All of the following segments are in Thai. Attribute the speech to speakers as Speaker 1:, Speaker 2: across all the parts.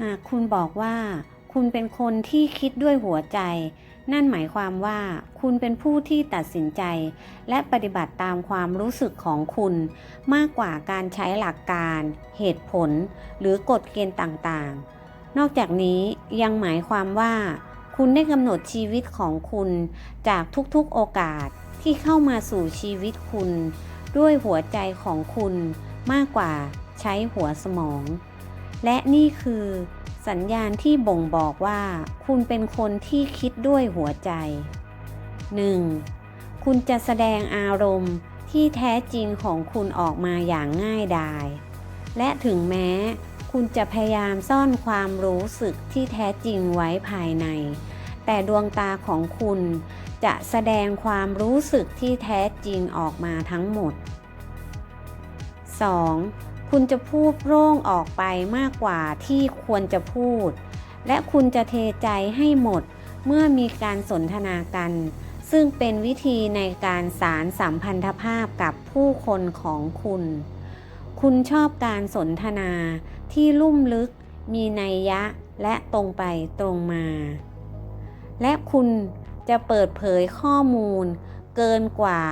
Speaker 1: หากคุณบอกว่า คุณเป็นคนที่คิดด้วยหัวใจ นั่นหมายความว่า คุณเป็นผู้ที่ตัดสินใจ และปฏิบัติตามความรู้สึกของคุณ มากกว่าการใช้หลักการ เหตุผล หรือกฎเกณฑ์ต่างๆ นอกจากนี้ยังหมายความว่า คุณได้กำหนดชีวิตของคุณ จากทุกๆโอกาสที่เข้ามาสู่ชีวิตคุณ ด้วยหัวใจของคุณมากกว่าใช้หัวสมอง และนี่คือสัญญาณที่บ่งบอกว่า คุณเป็นคนที่คิดด้วยหัวใจ 1. คุณจะแสดงอารมณ์ที่แท้จริงของคุณออกมาอย่างง่ายดาย และถึงแม้ คุณจะพยายามซ่อนความรู้สึกที่แท้จริงไว้ภายใน แต่ดวงตาของคุณจะแสดงความรู้สึกที่แท้จริงออกมาทั้งหมด 2. คุณจะพูดโร่งออกไปมากกว่าที่ควรจะพูด และคุณจะเทใจให้หมดเมื่อมีการสนทนากัน ซึ่งเป็นวิธีในการสารสัมพันธภาพกับผู้คนของคุณ คุณชอบการสนทนาที่ลุ่มลึก มีนัยยะและตรงไปตรงมา และคุณจะเปิดเผยข้อมูลเกินกว่า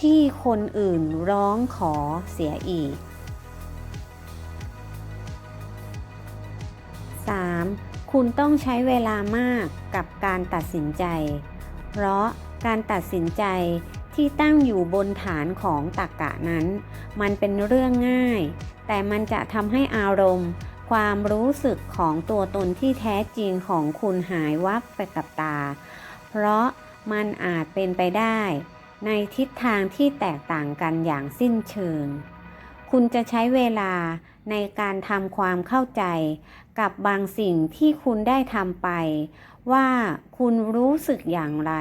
Speaker 1: ที่คนอื่นร้องขอเสียอีก คุณต้องใช้เวลามากกับการตัดสินใจ เพราะการตัดสินใจที่ตั้งอยู่บนฐานของตรรกกะนั้น มันเป็นเรื่องง่าย แต่มันจะทำให้อารมณ์ ความรู้สึกของตัวตนที่แท้จริงของคุณหายวับไปกับตา เพราะมันอาจเป็นไปได้ ในทิศทางที่แตกต่างกันอย่างสิ้นเชิง คุณจะใช้เวลาในการทำความเข้าใจ กับบางสิ่งที่คุณได้ทำไป ว่าคุณรู้สึกอย่างไร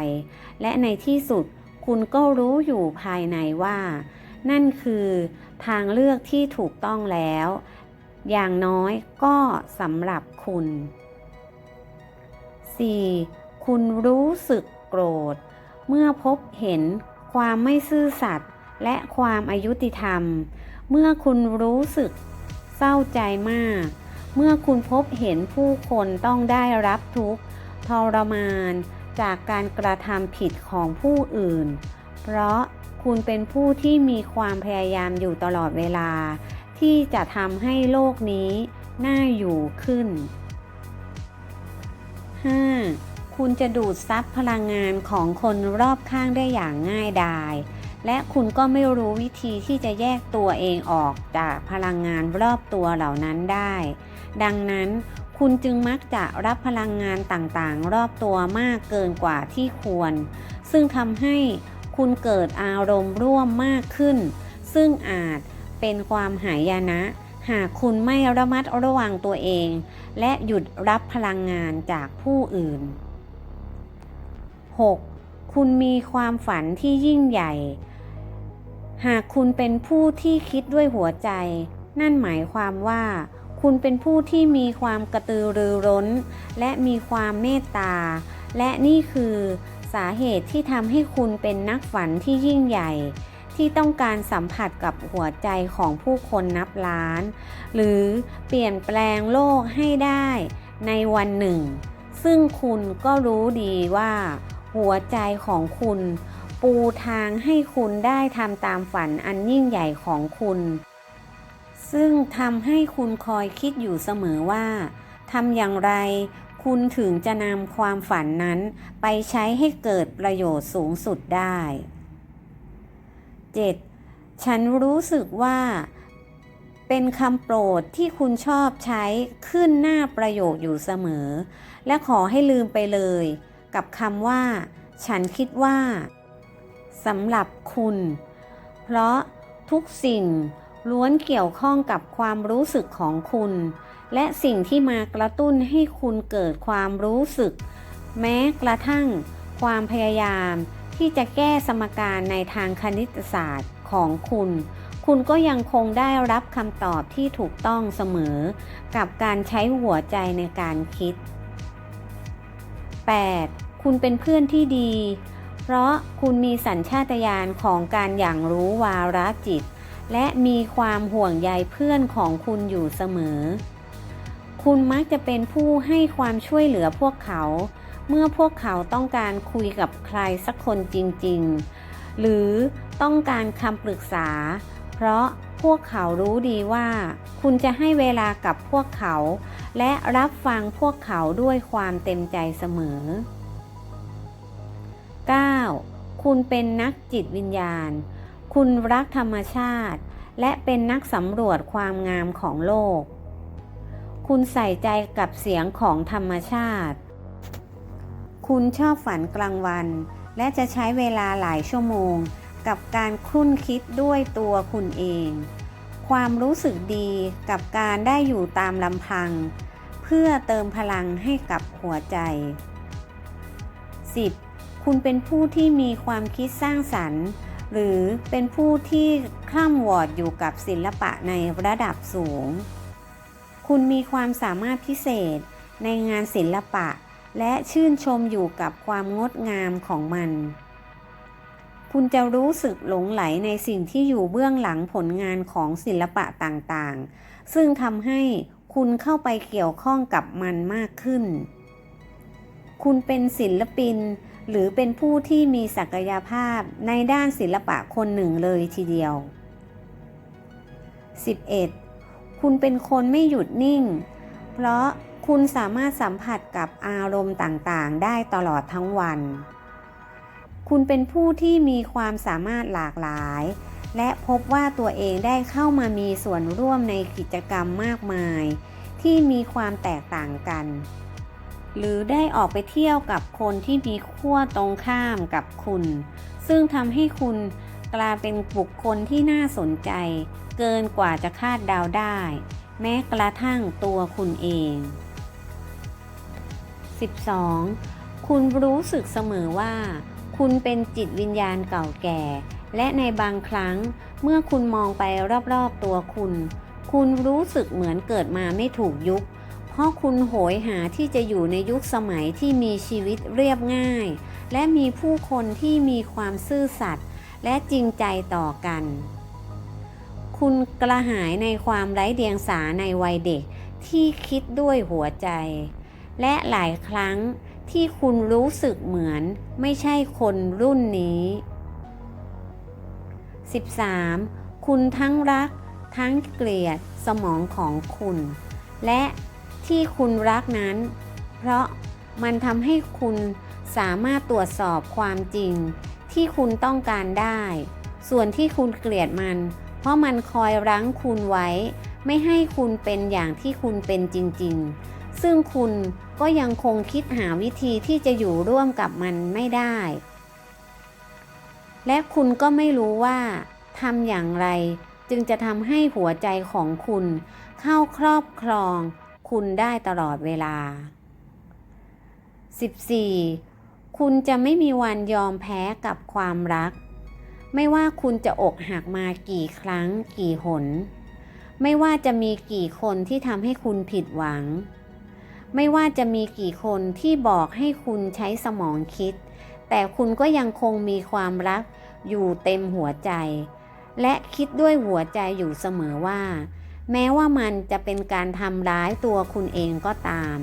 Speaker 1: และในที่สุดคุณก็รู้อยู่ภายในว่า นั่นคือทางเลือกที่ถูกต้องแล้ว อย่างน้อยก็สำหรับคุณ 4. คุณรู้สึกโกรธ เมื่อพบเห็นความไม่ซื่อสัตย์และความอายุติธรรม เมื่อคุณรู้สึกเศร้าใจมาก เมื่อคุณพบเห็นผู้คนต้องได้รับทุกข์ทรมาน จากการกระทำผิดของผู้อื่น เพราะคุณเป็นผู้ที่มีความพยายามอยู่ตลอดเวลา ที่จะทำให้โลกนี้น่าอยู่ขึ้น 5. คุณจะดูดซับพลังงานของคนรอบข้างได้อย่างง่ายดาย และคุณก็ไม่รู้วิธีที่จะแยกตัวเองออกจากพลังงานรอบตัวเหล่านั้นได้ ดังนั้นคุณจึงมักจะรับพลังงานต่างๆ รอบตัวมากเกินกว่าที่ควร ซึ่งทำให้คุณเกิดอารมณ์ร่วมมากขึ้น ซึ่งอาจเป็นความหายนะ หากคุณไม่ระมัดระวังตัวเอง และหยุดรับพลังงานจากผู้อื่น 6. คุณมีความฝันที่ยิ่งใหญ่ หากคุณเป็นผู้ที่คิดด้วยหัวใจ นั่นหมายความว่า คุณเป็นผู้ที่มีความกระตือรือร้น และมีความเมตตา และนี่คือสาเหตุที่ทำให้คุณเป็นนักฝันที่ยิ่งใหญ่ ที่ต้องการสัมผัสกับหัวใจของผู้คนนับล้าน หรือเปลี่ยนแปลงโลกให้ได้ในวันหนึ่ง ซึ่งคุณก็รู้ดีว่า หัวใจของคุณ ปูทางให้คุณได้ทำตามฝันอันยิ่งใหญ่ของคุณ ซึ่งทำให้คุณคอยคิดอยู่เสมอว่าทำอย่างไร คุณถึงจะนำความฝันนั้นไปใช้ให้เกิดประโยชน์สูงสุดได้ 7. ฉันรู้สึกว่า เป็นคำโปรดที่คุณชอบใช้ขึ้นหน้าประโยคอยู่เสมอ และขอให้ลืมไปเลย กับคำว่า ฉันคิดว่า สำหรับคุณ เพราะทุกสิ่งล้วนเกี่ยวข้องกับความรู้สึกของคุณ และสิ่งที่มากระตุ้นให้คุณเกิดความรู้สึก แม้กระทั่งความพยายามที่จะแก้สมการในทางคณิตศาสตร์ของคุณ คุณก็ยังคงได้รับคำตอบที่ถูกต้องเสมอ กับการใช้หัวใจในการคิด 8. คุณเป็นเพื่อนที่ดี เพราะคุณมีสัญชาตญาณของการอย่างรู้วาระจิต และมีความห่วงใยเพื่อนของคุณอยู่เสมอ คุณมักจะเป็นผู้ให้ความช่วยเหลือพวกเขา เมื่อพวกเขาต้องการคุยกับใครสักคนจริง ๆ หรือต้องการคำปรึกษา เพราะพวกเขารู้ดีว่า คุณจะให้เวลากับพวกเขา และรับฟังพวกเขาด้วยความเต็มใจเสมอ คุณเป็นนักจิตวิญญาณ คุณรักธรรมชาติ และเป็นนักสำรวจความงามของโลก คุณใส่ใจกับเสียงของธรรมชาติ คุณชอบฝันกลางวัน และจะใช้เวลาหลายชั่วโมง กับการคุ้นคิดด้วยตัวคุณเอง ความรู้สึกดีกับการได้อยู่ตามลำพัง เพื่อเติมพลังให้กับหัวใจ 10. คุณเป็นผู้ที่มีความคิดสร้างสรรค์ หรือเป็นผู้ที่คล่ำวอดอยู่กับศิลปะในระดับสูง คุณมีความสามารถพิเศษในงานศิลปะ และชื่นชมอยู่กับความงดงามของมัน คุณจะรู้สึกหลงไหลในสิ่งที่อยู่เบื้องหลังผลงานของศิลปะต่างๆ ซึ่งทำให้คุณเข้าไปเกี่ยวข้องกับมันมากขึ้น คุณเป็นศิลปิน หรือเป็นผู้ที่มีศักยภาพในด้านศิลปะคนหนึ่งเลยทีเดียว 11. คุณเป็นคนไม่หยุดนิ่ง เพราะคุณสามารถสัมผัสกับอารมณ์ต่างๆ ได้ตลอดทั้งวัน คุณเป็นผู้ที่มีความสามารถหลากหลาย และพบว่าตัวเองได้เข้ามามีส่วนร่วมในกิจกรรมมากมาย ที่มีความแตกต่างกัน หรือได้ออกไปเที่ยวกับคนที่มีขั้วตรงข้ามกับคุณ ซึ่งทำให้คุณกลายเป็นบุคคลที่น่าสนใจ เกินกว่าจะคาดเดาได้ แม้กระทั่งตัวคุณเอง 12. คุณรู้สึกเสมอว่า คุณเป็นจิตวิญญาณเก่าแก่ และในบางครั้งเมื่อคุณมองไปรอบๆตัวคุณ คุณรู้สึกเหมือนเกิดมาไม่ถูกยุค เพราะคุณโหยหาที่จะอยู่ในยุคสมัยที่มีชีวิตเรียบง่าย และมีผู้คนที่มีความซื่อสัตย์และจริงใจต่อกัน คุณกระหายในความไร้เดียงสาในวัยเด็กที่คิดด้วยหัวใจ และหลายครั้งที่คุณรู้สึกเหมือนไม่ใช่คนรุ่นนี้ 13. คุณทั้งรัก ทั้งเกลียดสมองของคุณ และ ที่คุณรักนั้น เพราะมันทำให้คุณสามารถตรวจสอบความจริง ที่คุณต้องการได้ ส่วนที่คุณเกลียดมัน เพราะมันคอยรั้งคุณไว้ ไม่ให้คุณเป็นอย่างที่คุณเป็นจริง ๆ ซึ่งคุณก็ยังคงคิดหาวิธีที่จะอยู่ร่วมกับมันไม่ได้ และคุณก็ไม่รู้ว่าทำอย่างไรจึงจะทำให้หัวใจของคุณ เข้าครอบครอง คุณได้ตลอดเวลา 14. คุณจะไม่มีวันยอมแพ้กับความรัก ไม่ว่าคุณจะอกหักมากี่ครั้งกี่หน ไม่ว่าจะมีกี่คนที่ทำให้คุณผิดหวัง ไม่ว่าจะมีกี่คนที่บอกให้คุณใช้สมองคิด แต่คุณก็ยังคงมีความรักอยู่เต็มหัวใจ และคิดด้วยหัวใจอยู่เสมอว่า แม้ว่ามันจะเป็นการทำร้ายตัวคุณเองก็ตาม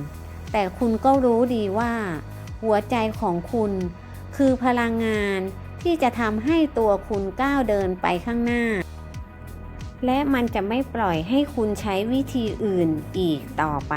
Speaker 1: แต่คุณก็รู้ดีว่า หัวใจของคุณ คือพลังงานที่จะทำให้ตัวคุณก้าวเดินไปข้างหน้า และมันจะไม่ปล่อยให้คุณใช้วิธีอื่นอีกต่อไป